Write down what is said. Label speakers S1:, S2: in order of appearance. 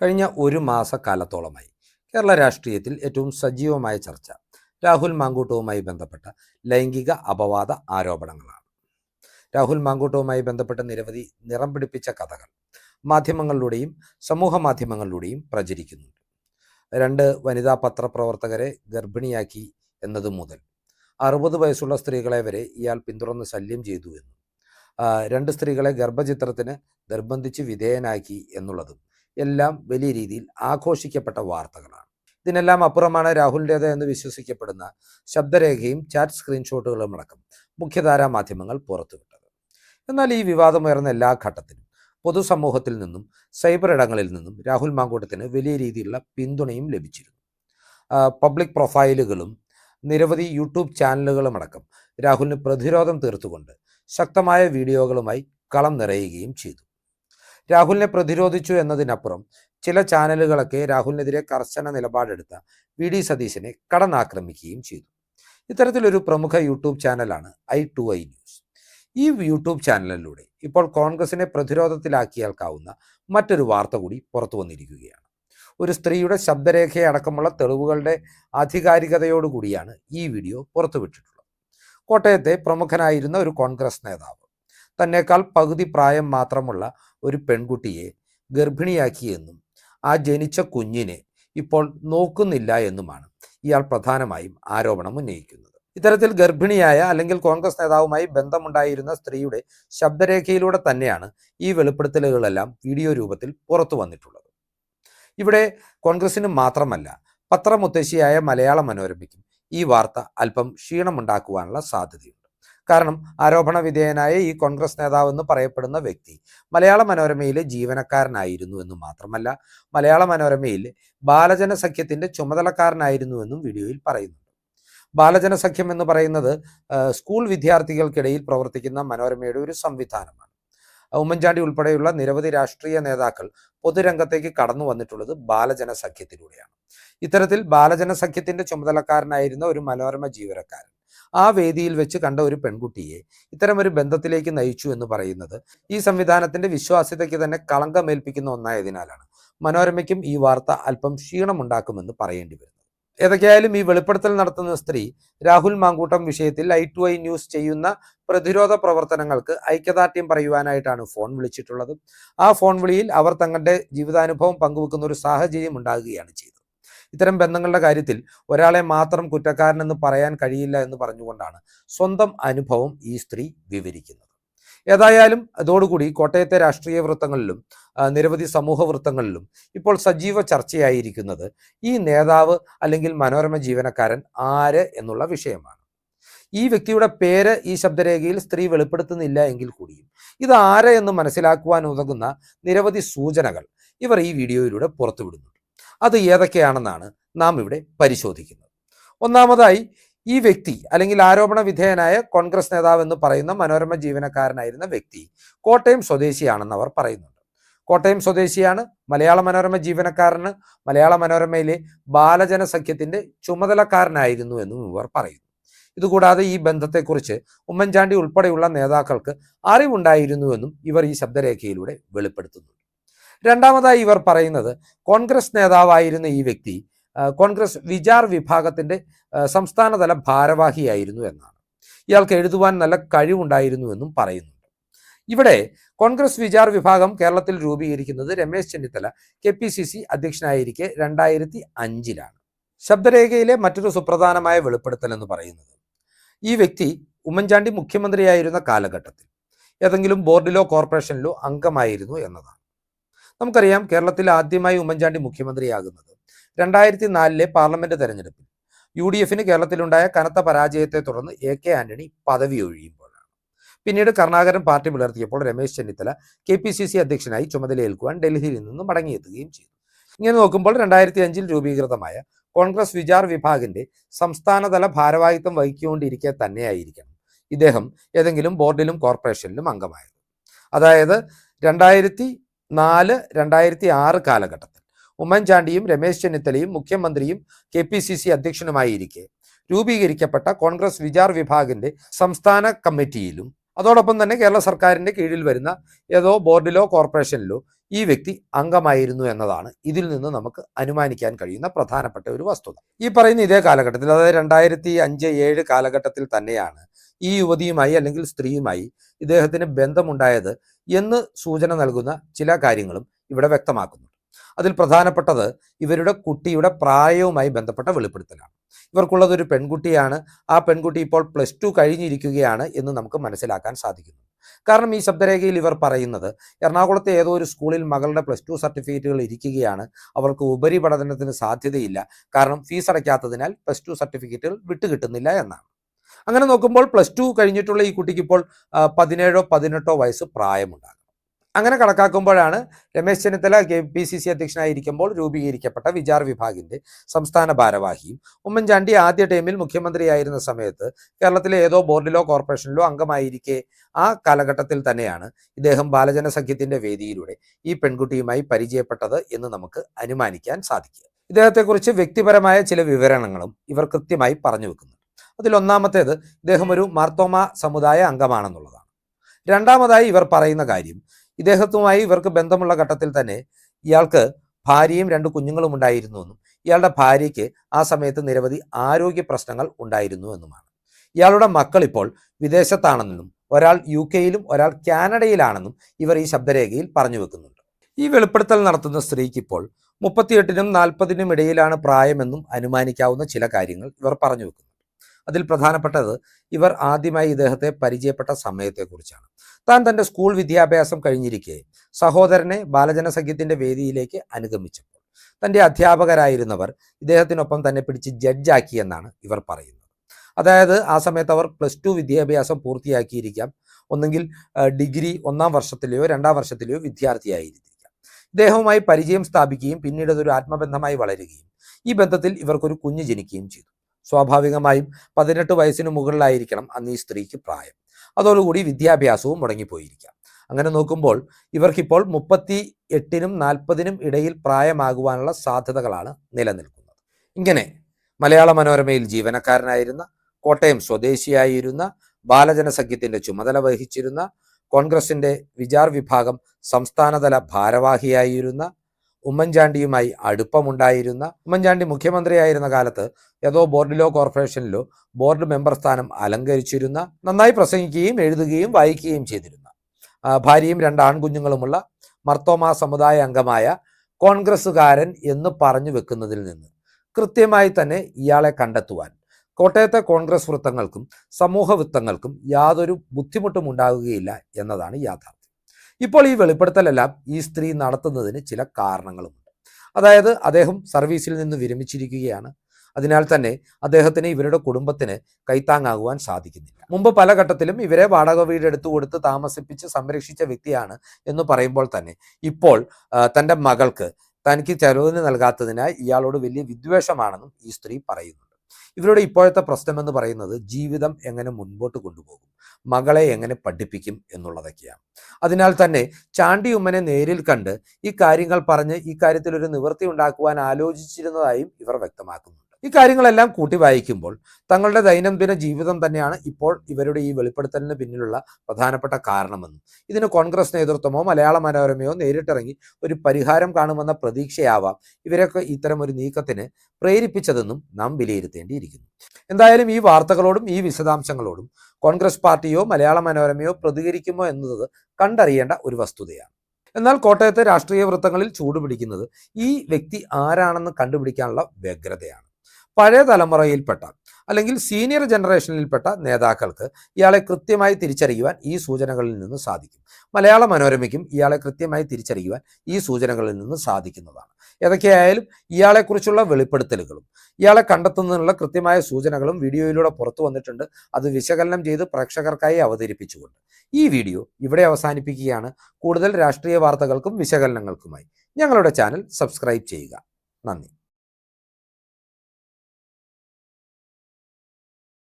S1: കഴിഞ്ഞ ഒരു മാസക്കാലത്തോളമായി കേരള രാഷ്ട്രീയത്തിൽ ഏറ്റവും സജീവമായ ചർച്ച രാഹുൽ മാങ്കൂട്ടവുമായി ബന്ധപ്പെട്ട ലൈംഗിക അപവാദ ആരോപണങ്ങളാണ്. രാഹുൽ മാങ്കൂട്ടവുമായി ബന്ധപ്പെട്ട നിരവധി നിറം പിടിപ്പിച്ച കഥകൾ മാധ്യമങ്ങളിലൂടെയും സമൂഹ മാധ്യമങ്ങളിലൂടെയും പ്രചരിക്കുന്നുണ്ട്. രണ്ട് വനിതാ പത്രപ്രവർത്തകരെ ഗർഭിണിയാക്കി എന്നത് മുതൽ അറുപത് വയസ്സുള്ള സ്ത്രീകളെ വരെ ഇയാൾ പിന്തുടർന്ന് ശല്യം ചെയ്തു എന്നും രണ്ട് സ്ത്രീകളെ ഗർഭചിത്രത്തിന് നിർബന്ധിച്ച് വിധേയനാക്കി എന്നുള്ളതും എല്ലാം വലിയ രീതിയിൽ ആഘോഷിക്കപ്പെട്ട വാർത്തകളാണ്. ഇതിനെല്ലാം അപ്പുറമാണ് രാഹുലിന്റേത് എന്ന് വിശ്വസിക്കപ്പെടുന്ന ശബ്ദരേഖയും ചാറ്റ് സ്ക്രീൻഷോട്ടുകളും അടക്കം മുഖ്യധാരാ മാധ്യമങ്ങൾ പുറത്തുവിട്ടത്. എന്നാൽ ഈ വിവാദമുയർന്ന എല്ലാ ഘട്ടത്തിലും പൊതുസമൂഹത്തിൽ നിന്നും സൈബർ ഇടങ്ങളിൽ നിന്നും രാഹുൽ മാങ്കൂട്ടത്തിന് വലിയ രീതിയിലുള്ള പിന്തുണയും ലഭിച്ചിരുന്നു. പബ്ലിക് പ്രൊഫൈലുകളും നിരവധി യൂട്യൂബ് ചാനലുകളും അടക്കം രാഹുലിന് പ്രതിരോധം തീർത്തുകൊണ്ട് ശക്തമായ വീഡിയോകളുമായി കളം നിറയുകയും ചെയ്തു. രാഹുലിനെ പ്രതിരോധിച്ചു എന്നതിനപ്പുറം ചില ചാനലുകളൊക്കെ രാഹുലിനെതിരെ കർശന നിലപാടെടുത്ത വി ഡി സതീശനെ കടന്നാക്രമിക്കുകയും ചെയ്തു. ഇത്തരത്തിലൊരു പ്രമുഖ യൂട്യൂബ് ചാനലാണ് ഐ ടു ഐ ന്യൂസ്. ഈ യൂട്യൂബ് ചാനലിലൂടെ ഇപ്പോൾ കോൺഗ്രസിനെ പ്രതിരോധത്തിലാക്കിയേൽക്കാവുന്ന മറ്റൊരു വാർത്ത കൂടി പുറത്തു വന്നിരിക്കുകയാണ്. ഒരു സ്ത്രീയുടെ ശബ്ദരേഖയടക്കമുള്ള തെളിവുകളുടെ ആധികാരികതയോടുകൂടിയാണ് ഈ വീഡിയോ പുറത്തുവിട്ടിട്ടുള്ളത്. കോട്ടയത്തെ പ്രമുഖനായിരുന്ന ഒരു കോൺഗ്രസ് നേതാവ് തന്നേക്കാൾ പകുതി പ്രായം മാത്രമുള്ള ഒരു പെൺകുട്ടിയെ ഗർഭിണിയാക്കിയെന്നും ആ ജനിച്ച കുഞ്ഞിനെ ഇപ്പോൾ നോക്കുന്നില്ല എന്നുമാണ് ഇയാൾ പ്രധാനമായും ആരോപണം ഉന്നയിക്കുന്നത്. ഇത്തരത്തിൽ ഗർഭിണിയായ അല്ലെങ്കിൽ കോൺഗ്രസ് നേതാവുമായി ബന്ധമുണ്ടായിരുന്ന സ്ത്രീയുടെ ശബ്ദരേഖയിലൂടെ തന്നെയാണ് ഈ വെളിപ്പെടുത്തലുകളെല്ലാം വീഡിയോ രൂപത്തിൽ പുറത്തു വന്നിട്ടുള്ളത്. ഇവിടെ കോൺഗ്രസിന് മാത്രമല്ല പത്രമുത്തശ്ശിയായ മലയാള മനോരമയ്ക്കും ഈ വാർത്ത അല്പം ക്ഷീണമുണ്ടാക്കുവാനുള്ള സാധ്യതയുണ്ട്. കാരണം ആരോപണ വിധേയനായ ഈ കോൺഗ്രസ് നേതാവ് എന്ന് പറയപ്പെടുന്ന വ്യക്തി മലയാള മനോരമയിലെ ജീവനക്കാരനായിരുന്നു എന്ന് മാത്രമല്ല മലയാള മനോരമയിൽ ബാലജന ചുമതലക്കാരനായിരുന്നു എന്നും വീഡിയോയിൽ പറയുന്നു ബാലജന സഖ്യം എന്ന് പറയുന്നത് സ്കൂൾ വിദ്യാർത്ഥികൾക്കിടയിൽ പ്രവർത്തിക്കുന്ന മനോരമയുടെ ഒരു സംവിധാനമാണ്. ഉമ്മൻചാണ്ടി ഉൾപ്പെടെയുള്ള നിരവധി രാഷ്ട്രീയ നേതാക്കൾ പൊതുരംഗത്തേക്ക് കടന്നു വന്നിട്ടുള്ളത് ബാലജന സഖ്യത്തിലൂടെയാണ് ഇത്തരത്തിൽ ബാലജന സഖ്യത്തിന്റെ ചുമതലക്കാരനായിരുന്ന ഒരു മനോരമ ജീവനക്കാരൻ ആ വേദിയിൽ വെച്ച് കണ്ട ഒരു പെൺകുട്ടിയെ ഇത്തരം ഒരു ബന്ധത്തിലേക്ക് നയിച്ചു എന്ന് പറയുന്നത് ഈ സംവിധാനത്തിന്റെ വിശ്വാസ്യതയ്ക്ക് തന്നെ കളങ്കമേൽപ്പിക്കുന്ന ഒന്നായതിനാലാണ്. മനോരമയ്ക്കും ഈ വാർത്ത അല്പം ക്ഷീണമുണ്ടാക്കുമെന്ന് പറയേണ്ടി വരുന്നത് ഏതൊക്കെയായാലും ഈ വെളിപ്പെടുത്തൽ നടത്തുന്ന സ്ത്രീ രാഹുൽ മാങ്കൂട്ടം വിഷയത്തിൽ ഐ ടു ഐ ന്യൂസ് ചെയ്യുന്ന പ്രതിരോധ പ്രവർത്തനങ്ങൾക്ക് ഐക്യദാർഢ്യം പറയുവാനായിട്ടാണ് ഫോൺ വിളിച്ചിട്ടുള്ളത്. ആ ഫോൺ വിളിയിൽ അവർ തങ്ങളുടെ ജീവിതാനുഭവം പങ്കുവെക്കുന്ന ഒരു സാഹചര്യം ഉണ്ടാകുകയാണ് ചെയ്തത്. ഇത്തരം ബന്ധങ്ങളുടെ കാര്യത്തിൽ ഒരാളെ മാത്രം കുറ്റക്കാരനെന്ന് പറയാൻ കഴിയില്ല എന്ന് പറഞ്ഞുകൊണ്ടാണ് സ്വന്തം അനുഭവം ഈ സ്ത്രീ വിവരിക്കുന്നത്. ഏതായാലും അതോടുകൂടി കോട്ടയത്തെ രാഷ്ട്രീയ വൃത്തങ്ങളിലും നിരവധി സമൂഹ വൃത്തങ്ങളിലും ഇപ്പോൾ സജീവ ചർച്ചയായിരിക്കുന്നത് ഈ നേതാവ് അല്ലെങ്കിൽ മനോരമ ജീവനക്കാരൻ ആര് എന്നുള്ള വിഷയമാണ്. ഈ വ്യക്തിയുടെ പേര് ഈ ശബ്ദരേഖയിൽ സ്ത്രീ വെളിപ്പെടുത്തുന്നില്ല എങ്കിൽ കൂടിയും ഇത് ആര് എന്ന് മനസ്സിലാക്കുവാൻ ഉതകുന്ന നിരവധി സൂചനകൾ ഇവർ ഈ വീഡിയോയിലൂടെ പുറത്തുവിടുന്നുണ്ട് അത് ഏതൊക്കെയാണെന്നാണ് നാം ഇവിടെ പരിശോധിക്കുന്നത്. ഒന്നാമതായി ഈ വ്യക്തി അല്ലെങ്കിൽ ആരോപണ വിധേയനായ കോൺഗ്രസ് നേതാവ് എന്ന് പറയുന്ന മനോരമ ജീവനക്കാരനായിരുന്ന വ്യക്തി കോട്ടയം സ്വദേശിയാണെന്ന് അവർ പറയുന്നുണ്ട്. കോട്ടയം സ്വദേശിയാണ് മലയാള മനോരമ ജീവനക്കാരന് മലയാള മനോരമയിലെ ബാലജന സഖ്യത്തിന്റെ ചുമതലക്കാരനായിരുന്നു എന്നും ഇവർ പറയുന്നു. ഇതുകൂടാതെ ഈ ബന്ധത്തെക്കുറിച്ച് ഉമ്മൻചാണ്ടി ഉൾപ്പെടെയുള്ള നേതാക്കൾക്ക് അറിവുണ്ടായിരുന്നുവെന്നും ഇവർ ഈ ശബ്ദരേഖയിലൂടെ വെളിപ്പെടുത്തുന്നു രണ്ടാമതായി ഇവർ പറയുന്നത് കോൺഗ്രസ് നേതാവായിരുന്ന ഈ വ്യക്തി കോൺഗ്രസ് വിചാർ വിഭാഗത്തിന്റെ സംസ്ഥാനതല ഭാരവാഹിയായിരുന്നു എന്നാണ്. ഇയാൾക്ക് എഴുതുവാൻ നല്ല കഴിവുണ്ടായിരുന്നുവെന്നും പറയുന്നുണ്ട്. ഇവിടെ കോൺഗ്രസ് വിചാർ വിഭാഗം കേരളത്തിൽ രൂപീകരിക്കുന്നത് Ramesh Chennithala K P C C അധ്യക്ഷനായിരിക്കെ രണ്ടായിരത്തി അഞ്ചിലാണ് ശബ്ദരേഖയിലെ മറ്റൊരു സുപ്രധാനമായ വെളിപ്പെടുത്തൽ എന്ന് പറയുന്നത് ഈ വ്യക്തി ഉമ്മൻചാണ്ടി മുഖ്യമന്ത്രിയായിരുന്ന കാലഘട്ടത്തിൽ ഏതെങ്കിലും ബോർഡിലോ കോർപ്പറേഷനിലോ അംഗമായിരുന്നു എന്നതാണ്. നമുക്കറിയാം കേരളത്തിൽ ആദ്യമായി ഉമ്മൻചാണ്ടി മുഖ്യമന്ത്രിയാകുന്നത് രണ്ടായിരത്തി നാലിലെ പാർലമെന്റ് തെരഞ്ഞെടുപ്പിൽ. യു ഡി എഫിന് കേരളത്തിലുണ്ടായ കനത്ത പരാജയത്തെ തുടർന്ന് എ കെ ആന്റണി പദവി ഒഴിയുമ്പോഴാണ്. പിന്നീട് Karunakaran party പുലർത്തിയപ്പോൾ Ramesh Chennithala K P C C അധ്യക്ഷനായി ചുമതലയേൽക്കുവാൻ ഡൽഹിയിൽ നിന്നും മടങ്ങിയെത്തുകയും ചെയ്തു. ഇങ്ങനെ നോക്കുമ്പോൾ രണ്ടായിരത്തി അഞ്ചിൽ രൂപീകൃതമായ കോൺഗ്രസ് വിചാർ വിഭാഗിന്റെ സംസ്ഥാനതല ഭാരവാഹിത്വം വഹിക്കൊണ്ടിരിക്കെ തന്നെയായിരിക്കണം ഇദ്ദേഹം ഏതെങ്കിലും ബോർഡിലും കോർപ്പറേഷനിലും അംഗമായത്. അതായത് രണ്ടായിരത്തി നാല് രണ്ടായിരത്തി ആറ് കാലഘട്ടത്തിൽ. ഉമ്മൻചാണ്ടിയും രമേശ് ചെന്നിത്തലയും മുഖ്യമന്ത്രിയും കെ പി സി സി അധ്യക്ഷനുമായിരിക്കെ രൂപീകരിക്കപ്പെട്ട കോൺഗ്രസ് വിചാർ വിഭാഗിന്റെ സംസ്ഥാന കമ്മിറ്റിയിലും അതോടൊപ്പം തന്നെ കേരള സർക്കാരിന്റെ കീഴിൽ വരുന്ന ഏതോ ബോർഡിലോ കോർപ്പറേഷനിലോ ഈ വ്യക്തി അംഗമായിരുന്നു എന്നതാണ് ഇതിൽ നിന്ന് നമുക്ക് അനുമാനിക്കാൻ കഴിയുന്ന പ്രധാനപ്പെട്ട ഒരു വസ്തുത. ഈ പറയുന്ന ഇതേ കാലഘട്ടത്തിൽ അതായത് രണ്ടായിരത്തി അഞ്ച് ഏഴ് കാലഘട്ടത്തിൽ തന്നെയാണ് ഈ യുവതിയുമായി അല്ലെങ്കിൽ സ്ത്രീയുമായി ഇദ്ദേഹത്തിന് ബന്ധമുണ്ടായത് എന്ന് സൂചന നൽകുന്ന ചില കാര്യങ്ങളും ഇവിടെ വ്യക്തമാക്കുന്നു അതിൽ പ്രധാനപ്പെട്ടത് ഇവരുടെ കുട്ടിയുടെ പ്രായവുമായി ബന്ധപ്പെട്ട വെളിപ്പെടുത്തലാണ്. ഇവർക്കുള്ളത് ഒരു പെൺകുട്ടിയാണ്. ആ പെൺകുട്ടി ഇപ്പോൾ പ്ലസ് ടു കഴിഞ്ഞിരിക്കുകയാണ് എന്ന് നമുക്ക് മനസ്സിലാക്കാൻ സാധിക്കുന്നു. കാരണം ഈ ശബ്ദരേഖയിൽ ഇവർ പറയുന്നത് എറണാകുളത്തെ ഏതോ ഒരു സ്കൂളിൽ മകളുടെ പ്ലസ് ടു സർട്ടിഫിക്കറ്റുകൾ ഇരിക്കുകയാണ്. അവർക്ക് ഉപരിപഠനത്തിന് സാധ്യതയില്ല. കാരണം ഫീസ് അടയ്ക്കാത്തതിനാൽ പ്ലസ് ടു സർട്ടിഫിക്കറ്റുകൾ വിട്ടുകിട്ടുന്നില്ല എന്നാണ്. അങ്ങനെ നോക്കുമ്പോൾ പ്ലസ് ടു കഴിഞ്ഞിട്ടുള്ള ഈ കുട്ടിക്ക് ഇപ്പോൾ പതിനേഴോ പതിനെട്ടോ വയസ്സ് പ്രായമുണ്ടാകും. അങ്ങനെ കണക്കാക്കുമ്പോഴാണ് Ramesh Chennithala K P C C അധ്യക്ഷനായിരിക്കുമ്പോൾ രൂപീകരിക്കപ്പെട്ട വിചാർ വിഭാഗിന്റെ സംസ്ഥാന ഭാരവാഹിയും. ഉമ്മൻചാണ്ടി ആദ്യ ടൈമിൽ മുഖ്യമന്ത്രിയായിരുന്ന സമയത്ത് കേരളത്തിലെ ഏതോ ബോർഡിലോ കോർപ്പറേഷനിലോ അംഗമായിരിക്കെ ആ കാലഘട്ടത്തിൽ തന്നെയാണ് ഇദ്ദേഹം ബാലജന സഖ്യത്തിന്റെ വേദിയിലൂടെ ഈ പെൺകുട്ടിയുമായി പരിചയപ്പെട്ടത് എന്ന് നമുക്ക് അനുമാനിക്കാൻ സാധിക്കുക. ഇദ്ദേഹത്തെക്കുറിച്ച് വ്യക്തിപരമായ ചില വിവരണങ്ങളും ഇവർ കൃത്യമായി പറഞ്ഞു വെക്കുന്നുണ്ട്. അതിലൊന്നാമത്തേത് ഇദ്ദേഹം ഒരു മാർത്തോമ സമുദായ അംഗമാണെന്നുള്ളതാണ്. രണ്ടാമതായി ഇവർ പറയുന്ന കാര്യം ഇദ്ദേഹത്തുമായി ഇവർക്ക് ബന്ധമുള്ള ഘട്ടത്തിൽ തന്നെ ഇയാൾക്ക് ഭാര്യയും രണ്ട് കുഞ്ഞുങ്ങളും ഉണ്ടായിരുന്നു എന്നും ഇയാളുടെ ഭാര്യയ്ക്ക് ആ സമയത്ത് നിരവധി ആരോഗ്യ പ്രശ്നങ്ങൾ ഉണ്ടായിരുന്നു എന്നുമാണ്. ഇയാളുടെ മക്കൾ ഇപ്പോൾ വിദേശത്താണെന്നും ഒരാൾ യു കെയിലും ഒരാൾ കാനഡയിലാണെന്നും ഇവർ ഈ ശബ്ദരേഖയിൽ പറഞ്ഞു വെക്കുന്നുണ്ട്. ഈ വെളിപ്പെടുത്തൽ നടത്തുന്ന സ്ത്രീക്ക് ഇപ്പോൾ മുപ്പത്തിയെട്ടിനും നാൽപ്പതിനും ഇടയിലാണ് പ്രായമെന്നും അനുമാനിക്കാവുന്ന ചില കാര്യങ്ങൾ ഇവർ പറഞ്ഞു വെക്കുന്നുണ്ട്. അതിൽ പ്രധാനപ്പെട്ടത് ഇവർ ആദ്യമായി ഇദ്ദേഹത്തെ പരിചയപ്പെട്ട സമയത്തെക്കുറിച്ചാണ്. താൻ തന്റെ സ്കൂൾ വിദ്യാഭ്യാസം കഴിഞ്ഞിരിക്കെ സഹോദരനെ ബാലജനസഖ്യത്തിന്റെ വേദിയിലേക്ക് അനുഗമിച്ചപ്പോൾ തന്റെ അധ്യാപകരായിരുന്നവർ ഇദ്ദേഹത്തിനൊപ്പം തന്നെ പിടിച്ച് ജഡ്ജാക്കിയെന്നാണ് ഇവർ പറയുന്നത്. അതായത് ആ സമയത്ത് അവർ പ്ലസ് ടു വിദ്യാഭ്യാസം പൂർത്തിയാക്കിയിരിക്കാം. ഒന്നെങ്കിൽ ഡിഗ്രി ഒന്നാം വർഷത്തിലെയോ രണ്ടാം വർഷത്തിലെയോ വിദ്യാർത്ഥിയായിരിക്കാം. ഇദ്ദേഹവുമായി പരിചയം സ്ഥാപിക്കുകയും പിന്നീട് അതൊരു ആത്മബന്ധമായി വളരുകയും ഈ ബന്ധത്തിൽ ഇവർക്കൊരു കുഞ്ഞ് ജനിക്കുകയും ചെയ്തു. സ്വാഭാവികമായും പതിനെട്ട് വയസ്സിന് മുകളിലായിരിക്കണം അന്ന് ഈ സ്ത്രീക്ക് പ്രായം. അതോടുകൂടി വിദ്യാഭ്യാസവും മുടങ്ങിപ്പോയിരിക്കാം. അങ്ങനെ നോക്കുമ്പോൾ ഇവർക്കിപ്പോൾ മുപ്പത്തി എട്ടിനും നാൽപ്പതിനും ഇടയിൽ പ്രായമാകുവാനുള്ള സാധ്യതകളാണ് നിലനിൽക്കുന്നത്. ഇങ്ങനെ മലയാള മനോരമയിൽ ജീവനക്കാരനായിരുന്ന കോട്ടയം സ്വദേശിയായിരുന്ന ബാലജന സഖ്യത്തിന്റെ ചുമതല വഹിച്ചിരുന്ന കോൺഗ്രസിന്റെ വിചാർ വിഭാഗം സംസ്ഥാനതല ഭാരവാഹിയായിരുന്ന ഉമ്മൻചാണ്ടിയുമായി അടുപ്പമുണ്ടായിരുന്ന ഉമ്മൻചാണ്ടി മുഖ്യമന്ത്രിയായിരുന്ന കാലത്ത് ഏതോ ബോർഡിലോ കോർപ്പറേഷനിലോ ബോർഡ് മെമ്പർ സ്ഥാനം അലങ്കരിച്ചിരുന്ന നന്നായി പ്രസംഗിക്കുകയും എഴുതുകയും വായിക്കുകയും ചെയ്തിരുന്ന ഭാര്യയും രണ്ട് ആൺകുഞ്ഞുങ്ങളുമുള്ള മർത്തോമ സമുദായ അംഗമായ കോൺഗ്രസ്സുകാരൻ എന്ന് പറഞ്ഞു വെക്കുന്നതിൽ നിന്ന് കൃത്യമായി തന്നെ ഇയാളെ കണ്ടെത്തുവാൻ കോട്ടയത്തെ കോൺഗ്രസ് വൃത്തങ്ങൾക്കും സമൂഹ വൃത്തങ്ങൾക്കും യാതൊരു ബുദ്ധിമുട്ടും ഉണ്ടാകുകയില്ല എന്നതാണ് യാഥാർത്ഥ്യം. ഇപ്പോൾ ഈ വെളിപ്പെടുത്തലെല്ലാം ഈ സ്ത്രീ നടത്തുന്നതിന് ചില കാരണങ്ങളുമുണ്ട് അതായത് അദ്ദേഹം സർവീസിൽ നിന്ന് വിരമിച്ചിരിക്കുകയാണ്. അതിനാൽ തന്നെ അദ്ദേഹത്തിന് ഇവരുടെ കുടുംബത്തിന് കൈത്താങ്ങാകുവാൻ സാധിക്കുന്നില്ല. മുമ്പ് പല ഘട്ടത്തിലും ഇവരെ വാടക വീട് എടുത്തു കൊടുത്ത് താമസിപ്പിച്ച് സംരക്ഷിച്ച വ്യക്തിയാണ് എന്ന് പറയുമ്പോൾ തന്നെ ഇപ്പോൾ തന്റെ മകൾക്ക് തനിക്ക് ചെലവിന് നൽകാത്തതിനാൽ ഇയാളോട് വലിയ വിദ്വേഷമാണെന്നും ഈ സ്ത്രീ പറയുന്നുണ്ട് ഇവരുടെ ഇപ്പോഴത്തെ പ്രശ്നം എന്ന് പറയുന്നത് ജീവിതം എങ്ങനെ മുൻപോട്ട് കൊണ്ടുപോകും മകളെ എങ്ങനെ പഠിപ്പിക്കും എന്നുള്ളതൊക്കെയാണ്. അതിനാൽ തന്നെ ചാണ്ടി ഉമ്മനെ നേരിൽ കണ്ട് ഈ കാര്യങ്ങൾ പറഞ്ഞ് ഈ കാര്യത്തിൽ ഒരു നിവൃത്തി ഉണ്ടാക്കുവാൻ ആലോചിച്ചിരുന്നതായും ഇവർ വ്യക്തമാക്കുന്നുണ്ട് ഈ കാര്യങ്ങളെല്ലാം കൂട്ടി വായിക്കുമ്പോൾ തങ്ങളുടെ ദൈനംദിന ജീവിതം തന്നെയാണ് ഇപ്പോൾ ഇവരുടെ ഈ വെളിപ്പെടുത്തലിന് പിന്നിലുള്ള പ്രധാനപ്പെട്ട കാരണമെന്ന് ഇതിന് കോൺഗ്രസ് നേതൃത്വമോ മലയാള മനോരമയോ നേരിട്ടിറങ്ങി ഒരു പരിഹാരം കാണുമെന്ന പ്രതീക്ഷയാവാം ഇവരൊക്കെ ഇത്തരം ഒരു നീക്കത്തിന് പ്രേരിപ്പിച്ചതെന്നും നാം വിലയിരുത്തേണ്ടിയിരിക്കുന്നു. എന്തായാലും ഈ വാർത്തകളോടും ഈ വിശദാംശങ്ങളോടും കോൺഗ്രസ് പാർട്ടിയോ മലയാള മനോരമയോ പ്രതികരിക്കുമോ എന്നത് കണ്ടറിയേണ്ട ഒരു വസ്തുതയാണ്. എന്നാൽ കോട്ടയത്തെ രാഷ്ട്രീയ വൃത്തങ്ങളിൽ ചൂടുപിടിക്കുന്നത് ഈ വ്യക്തി ആരാണെന്ന് കണ്ടുപിടിക്കാനുള്ള വ്യഗ്രതയാണ്. പഴയ തലമുറയിൽപ്പെട്ട അല്ലെങ്കിൽ സീനിയർ ജനറേഷനിൽപ്പെട്ട നേതാക്കൾക്ക് ഇയാളെ കൃത്യമായി തിരിച്ചറിയുവാൻ ഈ സൂചനകളിൽ നിന്ന് സാധിക്കും. മലയാള മനോരമയ്ക്കും ഇയാളെ കൃത്യമായി തിരിച്ചറിയുവാൻ ഈ സൂചനകളിൽ നിന്ന് സാധിക്കുന്നതാണ്. ഏതൊക്കെയായാലും ഇയാളെക്കുറിച്ചുള്ള വെളിപ്പെടുത്തലുകളും ഇയാളെ കണ്ടെത്തുന്നതിനുള്ള കൃത്യമായ സൂചനകളും വീഡിയോയിലൂടെ പുറത്തു വന്നിട്ടുണ്ട്. അത് വിശകലനം ചെയ്ത് പ്രേക്ഷകർക്കായി അവതരിപ്പിച്ചുകൊണ്ട്. ഈ വീഡിയോ ഇവിടെ അവസാനിപ്പിക്കുകയാണ്. കൂടുതൽ രാഷ്ട്രീയ വാർത്തകൾക്കും വിശകലനങ്ങൾക്കുമായി ഞങ്ങളുടെ ചാനൽ സബ്സ്ക്രൈബ് ചെയ്യുക. നന്ദി.